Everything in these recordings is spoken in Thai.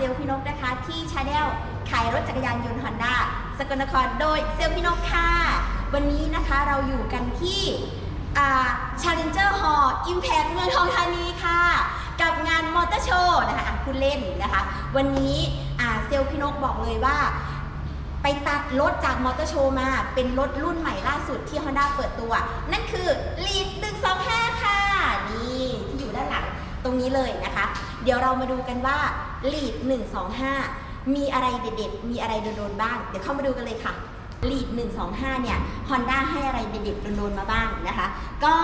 ซลพี่นกนะคะ ที่ชาแนลขายรถจักรยานยนต์ฮอนด้าสกลนครโดยเซลพี่นกค่ะ วันนี้นะคะเราอยู่กันที่อ่า Challenger Hall Impact เมืองทองธานีค่ะ กับงานมอเตอร์โชว์นะคะคุณเล่นนะคะ วันนี้เซลพี่นกบอกเลยว่า ไปตัดรถจากมอเตอร์โชว์มา เป็นรถรุ่นใหม่ล่าสุดที่ Honda เปิดตัว นั่นคือ Lead 125ค่ะ นี่ ที่อยู่ด้านหลังตรงนี้เลยนะคะ เดี๋ยวเรามาดูกันว่า ลีด125 มีอะไรเด็ดๆ มีอะไรโดนๆบ้าง เดี๋ยวเข้ามาดูกันเลยค่ะลีด125 เนี่ย Honda ให้อะไรเด็ดๆโดนๆมาบ้างนะคะ ก็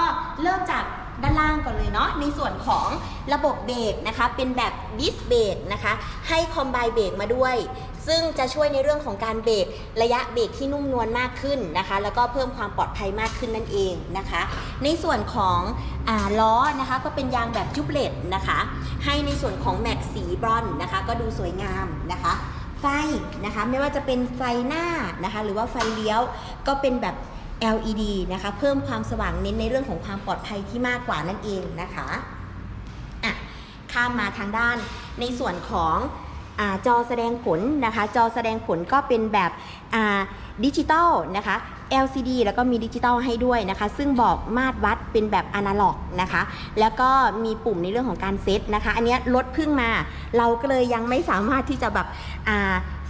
เริ่มจากด้านล่างก่อนเลยเนาะในส่วนของระบบเบรกนะคะ เป็นแบบดิสเบรกนะคะ ให้คอมไบเบรกมาด้วย ซึ่งจะช่วยในเรื่องของการเบรกระยะเบรกที่นุ่มนวลมากขึ้นนะคะ แล้วก็เพิ่มความปลอดภัยมากขึ้นนั่นเองนะคะ ในส่วนของอล้อนะคะก็เป็นยางแบบจุบเลตนะคะ ให้ในส่วนของแม็กสีบรอนนะคะ ก็ดูสวยงามนะคะ ไฟนะคะไม่ว่าจะเป็นไฟหน้านะคะหรือว่าไฟเลี้ยวก็เป็นแบบ LED นะคะเพิ่มความสว่างเน้นในเรื่องของความปลอดภัยที่มากกว่านั่นเองนะคะอะข้ามมาทางด้านในส่วนของ จอแสดงผลนะคะ จอแสดงผลก็เป็นแบบดิจิตอลนะคะ LCD แล้วก็มีดิจิตอลให้ด้วยนะคะ ซึ่งบอกมาตรวัดเป็นแบบอนาล็อกนะคะ แล้วก็มีปุ่มในเรื่องของการเซตนะคะ อันนี้ลดเพิ่งมา เราก็เลยยังไม่สามารถที่จะแบบ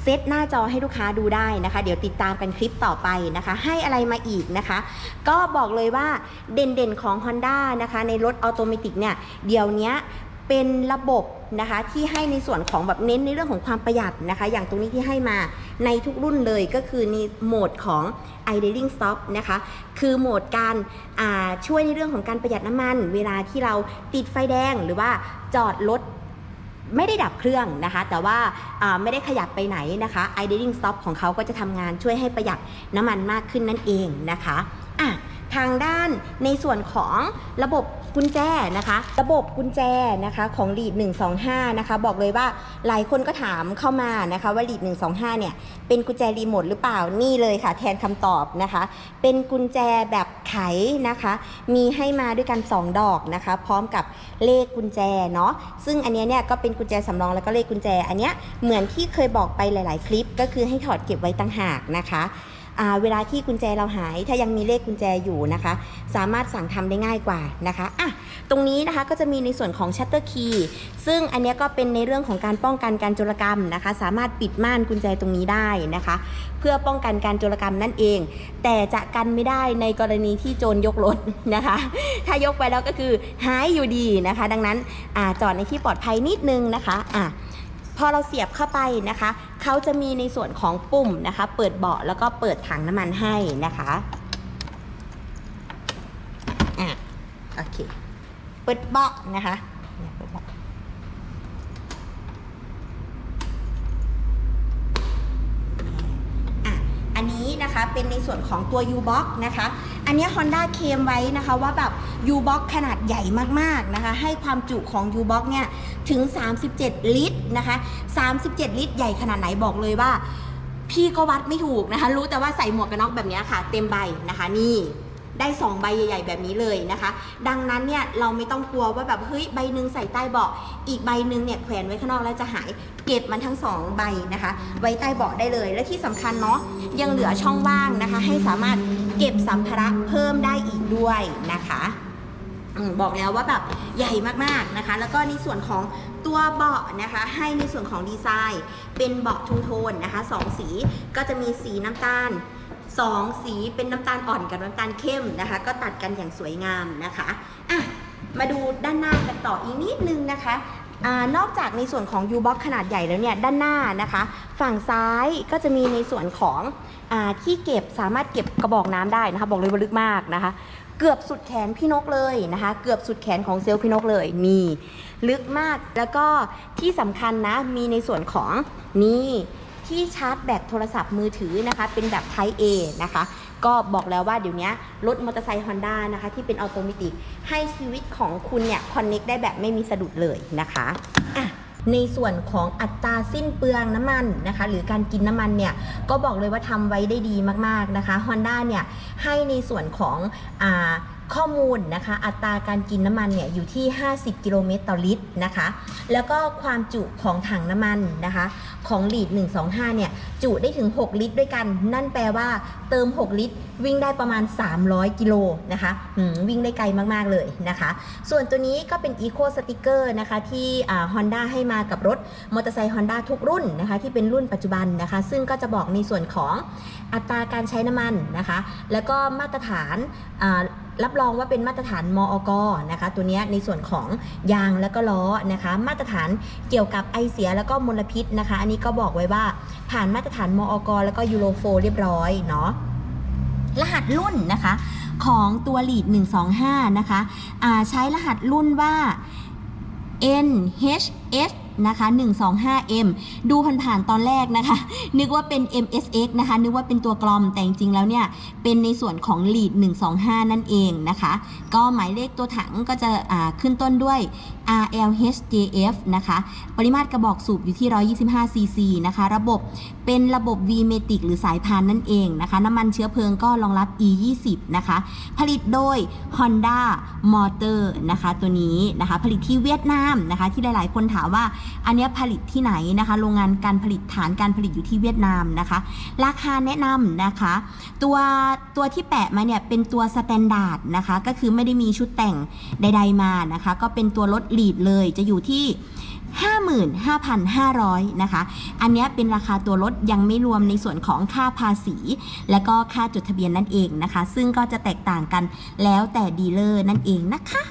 เซตหน้าจอให้ลูกค้าดูได้นะคะ เดี๋ยวติดตามกันคลิปต่อไปนะคะ ให้อะไรมาอีกนะคะ ก็บอกเลยว่าเด่นๆของ Honda นะคะ ในรถออโตเมติกเนี่ย เดี๋ยวนี้ เป็นระบบนะคะที่ให้ในส่วนของแบบเน้นในเรื่องของความประหยัดนะคะ อย่างตรงนี้ที่ให้มาในทุกรุ่นเลยก็คือในโหมดของ idling stop นะคะ คือโหมดการาช่วยในเรื่องของการประหยัดน้ำมัน เวลาที่เราติดไฟแดงหรือว่าจอดรถไม่ได้ดับเครื่องนะคะ แต่ว่าาไม่ได้ขยับไปไหนนะคะ idling stop ของเขาก็จะทำงานช่วยให้ประหยัดน้ำมันมากขึ้นนั่นเองนะคะอะทางด้านในส่วนของระบบ กุญแจนะคะ ระบบกุญแจนะคะของ Lead 125 นะคะ บอกเลยว่าหลายคนก็ถามเข้ามานะคะว่า Lead 125 เนี่ย เป็นกุญแจรีโมทหรือเปล่านี่เลยค่ะ แทนคำตอบนะคะ เป็นกุญแจแบบไขนะคะ มีให้มาด้วยกัน 2 ดอกนะคะ พร้อมกับเลขกุญแจเนาะซึ่งอันนี้เนี่ยก็เป็นกุญแจสำรองแล้วก็เลขกุญแจ อันเนี้ยเหมือนที่เคยบอกไปหลาย ๆ คลิปก็คือให้ถอดเก็บไว้ต่างหากนะคะ เวลาที่กุญแจเราหาย ถ้ายังมีเลขกุญแจอยู่นะคะ สามารถสั่งทำได้ง่ายกว่านะคะอะตรงนี้นะคะก็จะมีในส่วนของชัตเตอร์คีย์ซึ่งอันนี้ก็เป็นในเรื่องของการป้องกันการโจรกรรมนะคะ สามารถปิดม่านกุญแจตรงนี้ได้นะคะ เพื่อป้องกันการโจรกรรมนั่นเอง แต่จะกันไม่ได้ในกรณีที่โจรยกรถนะคะ ถ้ายกไปแล้วก็คือหายอยู่ดีนะคะ ดังนั้นอาจอดในที่ปลอดภัยนิดนึงนะคะอะ พอเราเสียบเข้าไปนะคะเขาจะมีในส่วนของปุ่มนะคะ เปิดเบาะแล้วก็เปิดถังน้ำมันให้นะคะอะโอเค เปิดเบาะนะคะเปิดเบาะอัน นะคะเป็นในส่วนของตัว U-Box นะคะ อันนี้ Honda เคมไว้นะคะว่าแบบ U-Box ขนาดใหญ่มากๆนะคะ ให้ความจุของ U-Box เนี่ยถึง 37 ลิตรนะคะ 37 ลิตรใหญ่ขนาดไหนบอกเลยว่า พี่ก็วัดไม่ถูกนะคะ รู้แต่ว่าใส่หมวกกันน็อกแบบนี้ค่ะ เต็มใบนะคะนี่ ได้2ใบใหญ่ ๆ แบบนี้เลยนะคะ ดังนั้นเนี่ยเราไม่ต้องกลัวว่าแบบเฮ้ยใบหนึ่งใส่ใต้เบาะอีกใบหนึ่งเนี่ยแขวนไว้ข้างนอกแล้วจะหายเก็บมันทั้งสองใบนะคะ ไว้ใต้เบาะได้เลย และที่สำคัญเนาะยังเหลือช่องว่างนะคะ ให้สามารถเก็บสัมภาระเพิ่มได้อีกด้วยนะคะบอกแล้วว่าแบบใหญ่มากๆนะคะ แล้วก็ในส่วนของตัวเบาะนะคะ ให้ในส่วนของดีไซน์ เป็นเบาะทูโทนนะคะสองสีก็จะมีสีน้ำตาล สองสีเป็นน้ำตาลอ่อนกับน้ำตาลเข้มนะคะ ก็ตัดกันอย่างสวยงามนะคะอะมาดูด้านหน้ากันต่ออีกนิดนึงนะคะอนอกจากในส่วนของ U-Box ขนาดใหญ่แล้วเนี่ยด้านหน้านะคะ ฝั่งซ้ายก็จะมีในส่วนของอที่เก็บสามารถเก็บกระบอกน้ำได้นะคะ บอกเลยว่าลึกมากนะคะ เกือบสุดแขนพี่นกเลยนะคะ เกือบสุดแขนของเซลล์พี่นกเลยนี่ลึกมากแล้วก็ที่สำคัญนะมีในส่วนของนี่ ที่ชาร์จแบตโทรศัพท์มือถือนะคะ เป็นแบบ Type A นะคะ ก็บอกแล้วว่าเดี๋ยวนี้รถมอเตอร์ไซค์ฮอนด้านะคะ ที่เป็นออโตเมติกให้ชีวิตของคุณเนี่ยคอนเน็กได้แบบไม่มีสะดุดเลยนะคะอะในส่วนของอัตราสิ้นเปลืองน้ำมันนะคะ หรือการกินน้ำมันเนี่ยก็บอกเลยว่าทำไว้ได้ดีมากๆนะคะ Honda เนี่ยให้ในส่วนของอ่า ข้อมูลนะคะ อัตราการกินน้ำมันเนี่ยอยู่ที่ 50 กิโลเมตรต่อลิตรนะคะ แล้วก็ความจุของถังน้ำมันนะคะ ของลีด 125 เนี่ย จุได้ถึง 6 ลิตรด้วยกัน นั่นแปลว่าเติม 6 ลิตร วิ่งได้ประมาณ 300 กิโลนะคะวิ่งได้ไกลมาก ๆ เลยนะคะ ส่วนตัวนี้ก็เป็น Eco Sticker นะคะที่ฮอ่า Honda ให้มากับรถมอเตอร์ไซค์ Honda ทุกรุ่นนะคะที่เป็นรุ่นปัจจุบันนะคะ ซึ่งก็จะบอกในส่วนของอัตราการใช้น้ำมันนะคะ แล้วก็มาตรฐาน รับรองว่าเป็นมาตรฐานมอกนะคะ ตัวนี้ในส่วนของยางแล้วก็ล้อนะคะ มาตรฐานเกี่ยวกับไอเสียแล้วก็มลพิษนะคะ อันนี้ก็บอกไว้ว่าผ่านมาตรฐานมอกแล้วก็ยูโรโฟเรียบร้อยเนาะรหัสรุ่นนะคะของตัว Lead 125 นะคะใช้รหัสรุ่นว่า NHS นะคะ 125M ดูผ่านๆตอนแรกนะคะ นึกว่าเป็น MSX นะคะ นึกว่าเป็นตัวกลอมแต่จริงๆแล้วเนี่ย เป็นในส่วนของ Lead 125 นั่นเองนะคะ ก็หมายเลขตัวถังก็จะขึ้นต้นด้วย RLHJF นะคะ ปริมาตรกระบอกสูบอยู่ที่ 125 cc นะคะ ระบบเป็นระบบ V-Matic หรือสายพานนั่นเองนะคะ น้ำมันเชื้อเพลิงก็รองรับ E20 นะคะ ผลิตโดย Honda Motor นะคะ ตัวนี้นะคะ ผลิตที่เวียดนามนะคะ ที่หลายๆ คนถามว่าอันนี้ผลิตที่ไหนนะคะ โรงงานการผลิตฐานการผลิตอยู่ที่เวียดนามนะคะ ราคาแนะนำนะคะ ตัวตัวที่แปะมาเนี่ยเป็นตัวสแตนดาร์ดนะคะ ก็คือไม่ได้มีชุดแต่งใด ๆมานะคะ ก็เป็นตัวรถลีดเลยจะอยู่ที่55,500 นะคะ อันนี้เป็นราคาตัวรถยังไม่รวมในส่วนของค่าภาษี และก็ค่าจดทะเบียนนั่นเองนะคะ ซึ่งก็จะแตกต่างกันแล้วแต่ดีลเลอร์นั่นเองนะคะ